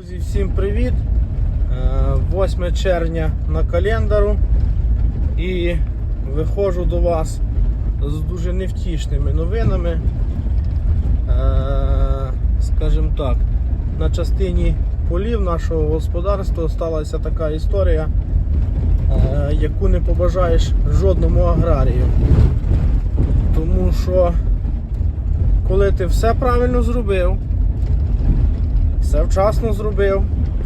Друзі, всім привіт! Е, 8 червня на календару і виходжу до вас з дуже невтішними новинами. Е, Скажімо так, на частині полів нашого господарства сталася така історія, е, яку не побажаєш жодному аграрію. Тому що коли ти все правильно зробив, все вчасно зробив,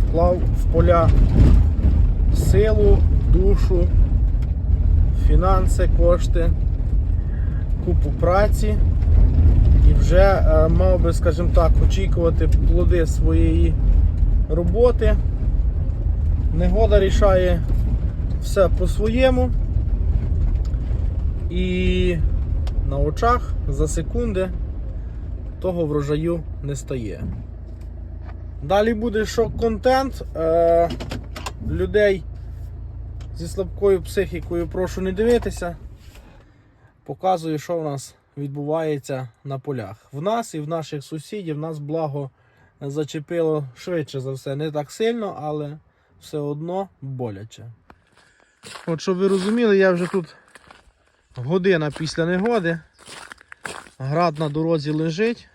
вклав в поля силу, душу, фінанси, кошти, купу праці і вже е, мав би, скажімо так, очікувати плоди своєї роботи. Негода рішає все по-своєму. І на очах за секунди того врожаю не стає. Далі буде шок-контент. Е, людей зі слабкою психікою прошу не дивитися. Показую, що в нас відбувається на полях. В нас і в наших сусідів нас благо зачепило швидше за все. Не так сильно, але все одно боляче. От щоб ви розуміли, я вже тут година після негоди. Град на дорозі лежить.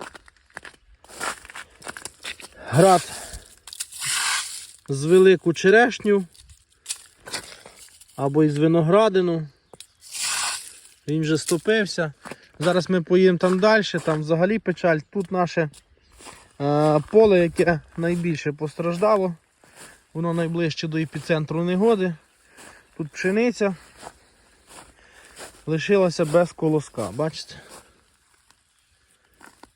Град з велику черешню або із виноградину. Він вже стопився. Зараз ми поїдемо там далі, там взагалі печаль. Тут наше е, поле, яке найбільше постраждало. Воно найближче до епіцентру негоди. Тут пшениця лишилася без колоска, бачите?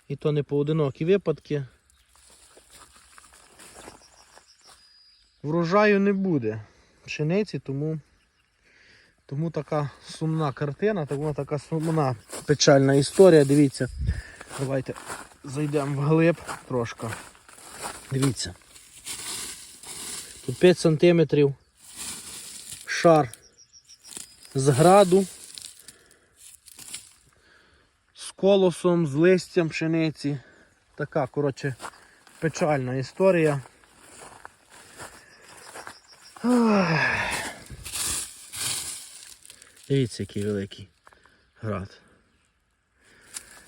І то не поодинокі випадки. Врожаю не буде пшениці, тому, тому така сумна картина, тому така сумна печальна історія. Дивіться, давайте зайдемо вглиб трошки. Дивіться. Тут 5 сантиметрів шар з граду, з колосом, з листям пшениці. Така, коротше, печальна історія. Ах. Дивіться, який великий град.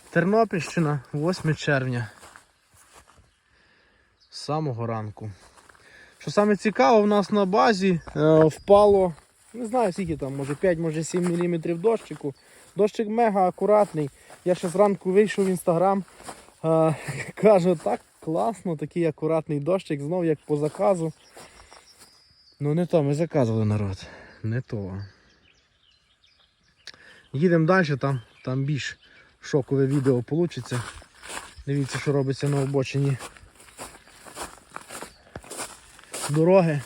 Тернопільщина, 8 червня. З самого ранку. Що саме цікаво, в нас на базі е, впало, не знаю скільки там, може 5, може 7 мм дощику. Дощик мега акуратний. Я ще зранку вийшов в інстаграм. Е, кажу, так класно, такий акуратний дощик, знов як по заказу. Ну не то, ми заказували народ. Не то. Їдемо далі, там, там більш шокове відео вийде. Дивіться, що робиться на обочині дороги.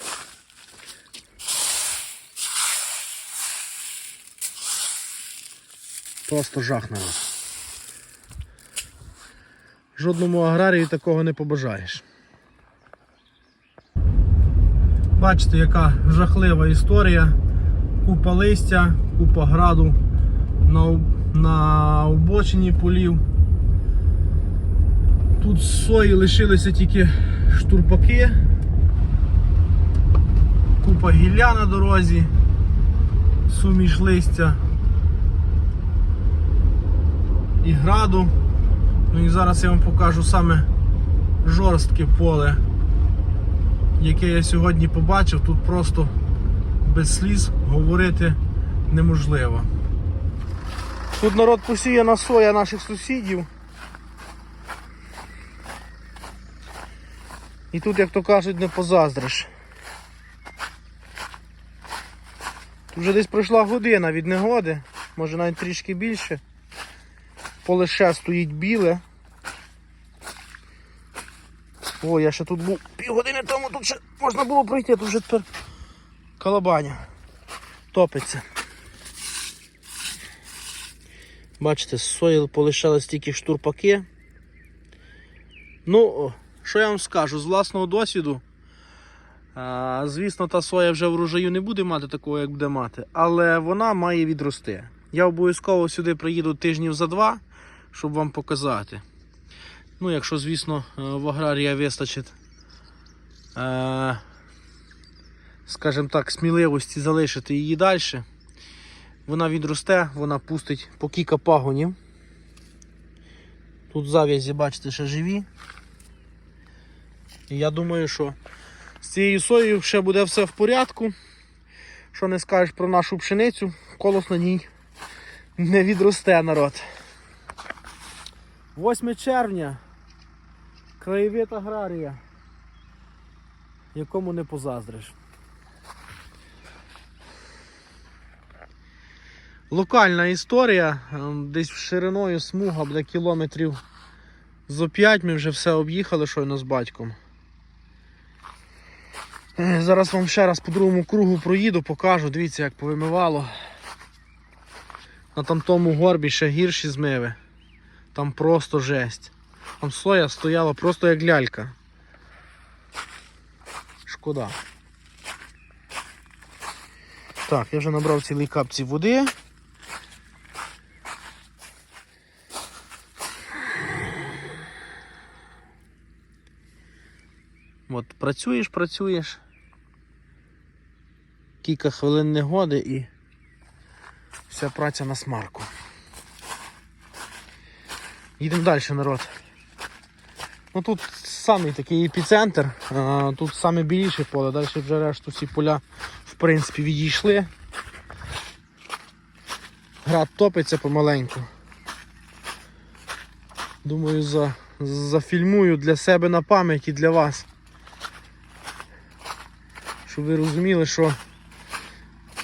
Просто жах. Жодному аграрію такого не побажаєш. Бачите, яка жахлива історія. Купа листя, купа граду на, на обочині полів. Тут з сої лишилися тільки штурпаки, купа гілля на дорозі, суміш листя і граду. Ну і зараз я вам покажу саме жорстке поле яке я сьогодні побачив, тут просто без сліз говорити неможливо. Тут народ посіяна соя наших сусідів. І тут, як то кажуть, не позаздриш. Тут вже десь пройшла година від негоди, може навіть трішки більше. Поле ще стоїть біле. О, я ще тут був півгодини тому, тут ще можна було пройти, тут вже тепер калабаня топиться. Бачите, з сої полишались тільки штурпаки. Ну, що я вам скажу, з власного досвіду. Звісно, та соя вже в врожаю не буде мати такого, як буде мати, але вона має відрости. Я обов'язково сюди приїду тижнів за два, щоб вам показати. Ну, якщо, звісно, е, в аграрія вистачить е, скажімо так, сміливості залишити її далі. Вона відросте, вона пустить по кілька пагонів. Тут зав'язі, бачите, ще живі. Я думаю, що з цією соєю ще буде все в порядку. Що не скажеш про нашу пшеницю, колос на ній не відросте народ. 8 червня. Краєвид аграрія. Якому не позаздриш. Локальна історія, ем, десь шириною смуга буде кілометрів зо 5 ми вже все об'їхали щойно з батьком. Е, Зараз вам ще раз по другому кругу проїду, покажу, дивіться, як повимивало. На тамтому горбі ще гірші змиви. Там просто жесть. Там соя стояла просто як лялька. Шкода. Так, я вже набрав цілий капці води. От працюєш, працюєш. Кілька хвилин негоди і вся праця на смарку. Їдемо далі, народ. Ну тут самий такий епіцентр, тут саме більше поле, далі вже решту всі поля в принципі відійшли. Град топиться помаленьку. Думаю, за, зафільмую для себе на пам'ять і для вас. Щоб ви розуміли, що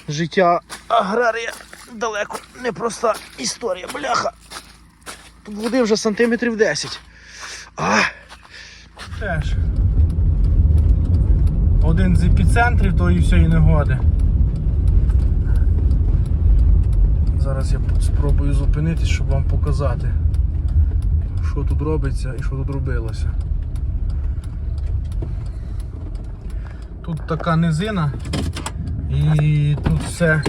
життя аграрія далеко непроста історія, бляха. Тут води вже сантиметрів 10. А! Теж. Один з епіцентрів тої всієї негоди. Зараз я спробую зупинитись, щоб вам показати, що тут робиться і що тут робилося. Тут така низина і тут все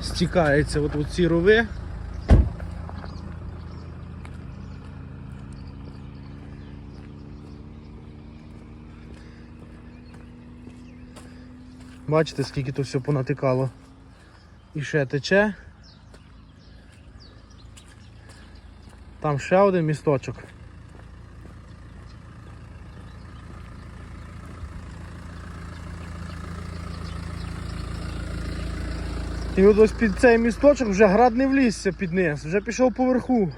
стікається от, ці рови. Бачите, скільки тут все понатикало. І ще тече. Там ще один місточок. І от ось під цей місточок вже град не влізся під низ, вже пішов поверху.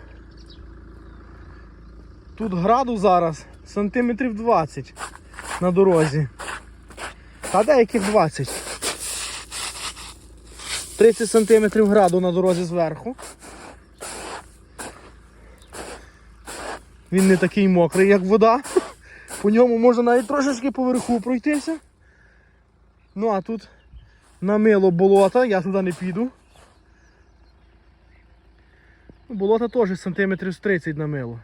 Тут граду зараз сантиметрів 20 на дорозі. Та деяких 20. 30 сантиметрів граду на дорозі зверху. Він не такий мокрий, як вода. По ньому можна навіть трошечки поверху пройтися. Ну а тут намило болота, я туди не піду. Ну, Болота теж сантиметрів з 30 намило.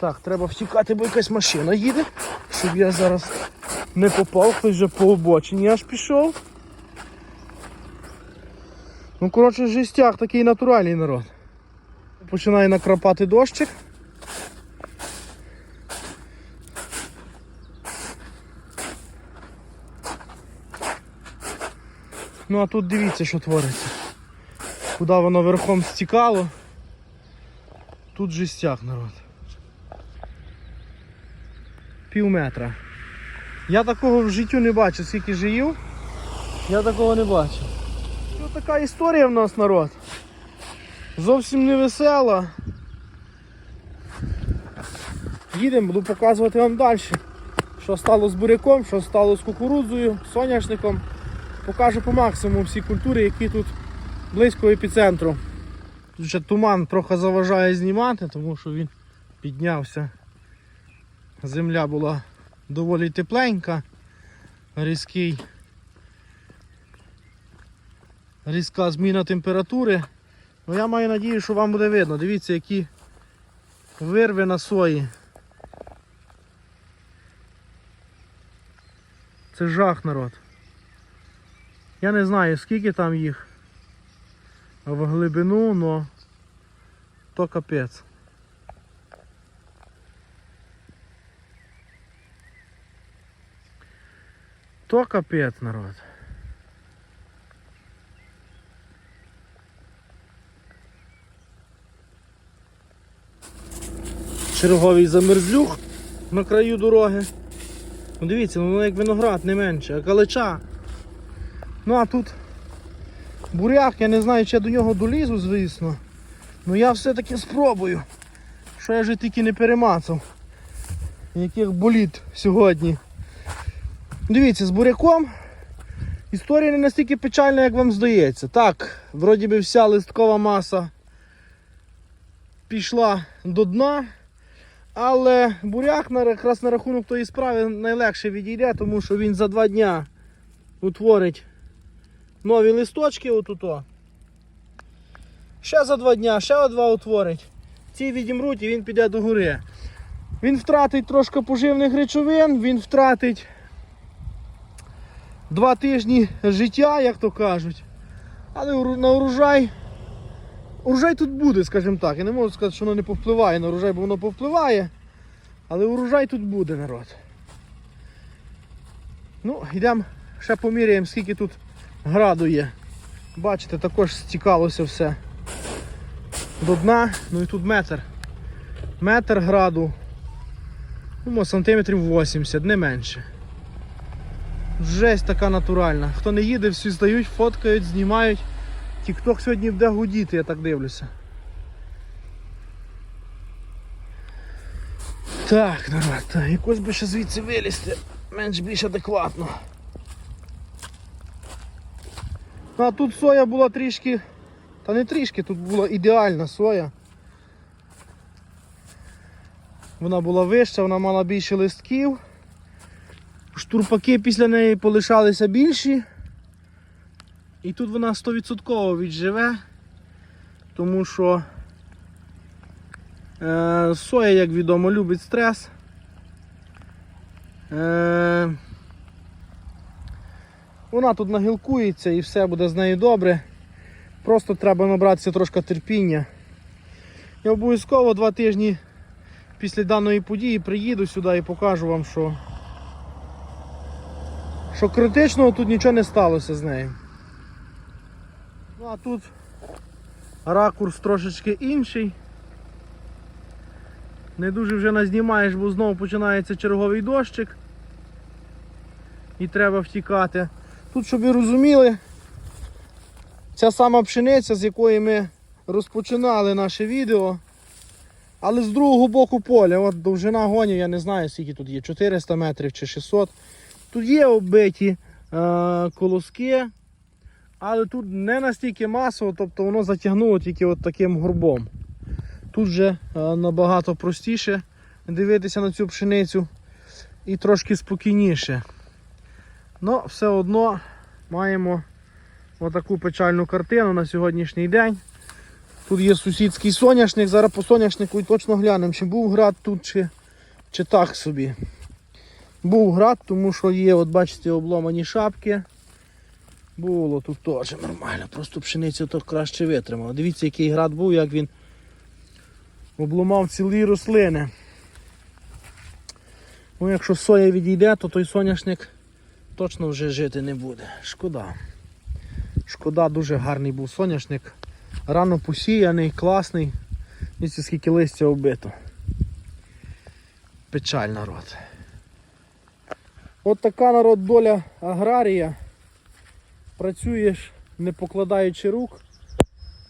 Так, треба втікати, бо якась машина їде, щоб я зараз не попав, хтось вже по обочині аж пішов. Ну, коротше, жестяк такий натуральний народ. Починає накрапати дощик. Ну а тут дивіться, що твориться. Куди воно верхом стікало. Тут жестяк народ. Пів метра. Я такого в життю не бачив, скільки жив. Я такого не бачив. Ось така історія в нас народ. Зовсім не весела. Їдемо, буду показувати вам далі. Що стало з буряком, що стало з кукурудзою, соняшником. Покажу по максимуму всі культури, які тут близько епіцентру. Тут ще туман трохи заважає знімати, тому що він піднявся. Земля була доволі тепленька, різкий. Різка зміна температури. Ну я маю надію, що вам буде видно. Дивіться, які вирви на сої. Це жах народ. Я не знаю скільки там їх в глибину, но то капець. То капець народ. Черговий замерзлюх на краю дороги. Ну дивіться, ну воно як виноград не менше, а калича. Ну а тут буряк, я не знаю, чи я до нього долізу, звісно. Ну я все-таки спробую. Що я вже тільки не перемацав. Яких боліт сьогодні. Дивіться, з буряком історія не настільки печальна, як вам здається. Так, вроді би вся листкова маса пішла до дна. Але буряк якраз на рахунок тої справи найлегше відійде, тому що він за два дня утворить нові листочки отуто. Ще за два дня, ще два утворить. Ці відімруть і він піде до гори. Він втратить трошки поживних речовин, він втратить два тижні життя, як то кажуть. Але на урожай. Урожай тут буде, скажімо так. Я не можу сказати, що воно не повпливає на урожай, бо воно повпливає. Але урожай тут буде, народ. Ну, йдемо ще поміряємо, скільки тут граду є. Бачите, також стікалося все до дна. Ну і тут метр. Метр граду. Ну, сантиметрів 80, не менше. Жесть така натуральна. Хто не їде, всі здають, фоткають, знімають. Тікток сьогодні буде гудіти, я так дивлюся. Так, народ, якось би ще звідси вилізти, менш більш адекватно. Ну, а тут соя була трішки, та не трішки, тут була ідеальна соя. Вона була вища, вона мала більше листків. Штурпаки після неї полишалися більші. І тут вона 100% відживе, тому що е, соя, як відомо, любить стрес. Е, вона тут нагілкується і все буде з нею добре. Просто треба набратися трошки терпіння. Я обов'язково два тижні після даної події приїду сюди і покажу вам, що, що критичного тут нічого не сталося з нею. Ну а тут ракурс трошечки інший. Не дуже вже назнімаєш, бо знову починається черговий дощик. І треба втікати. Тут, щоб ви розуміли, ця сама пшениця, з якої ми розпочинали наше відео. Але з другого боку поля, от довжина гонів, я не знаю, скільки тут є, 400 метрів чи 600. Тут є оббиті е, колоски, але тут не настільки масово, тобто воно затягнуло тільки от таким горбом. Тут вже е, набагато простіше дивитися на цю пшеницю і трошки спокійніше. Ну, все одно маємо отаку печальну картину на сьогоднішній день. Тут є сусідський соняшник, зараз по соняшнику і точно глянемо, чи був град тут, чи, чи так собі. Був град, тому що є, от бачите, обломані шапки. Було тут теж нормально, просто пшеницю то краще витримала. Дивіться, який град був, як він обломав цілі рослини. Ну, якщо соя відійде, то той соняшник точно вже жити не буде. Шкода. Шкода, дуже гарний був соняшник. Рано посіяний, класний. Дивіться, скільки листя оббито. Печаль народ. От така народ доля аграрія. Працюєш не покладаючи рук,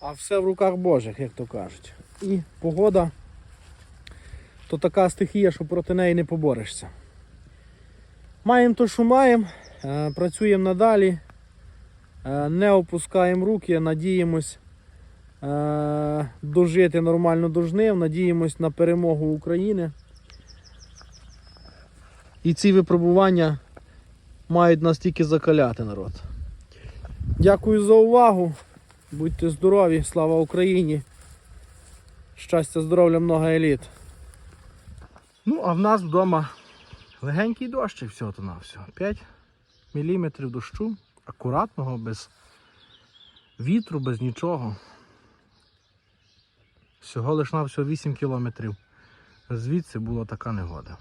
а все в руках Божих, як то кажуть. І погода то така стихія, що проти неї не поборешся. Маємо то, що маємо, е, працюємо надалі, е, не опускаємо руки, надіємось е, дожити нормально до жнив, надіємось на перемогу України. І ці випробування мають нас тільки закаляти народ. Дякую за увагу. Будьте здорові, слава Україні. Щастя, здоров'я, много еліт. Ну, а в нас вдома легенький дощ і всього то на все. 5 мм дощу, акуратного, без вітру, без нічого. Всього лиш на всього 8 кілометрів. Звідси була така негода.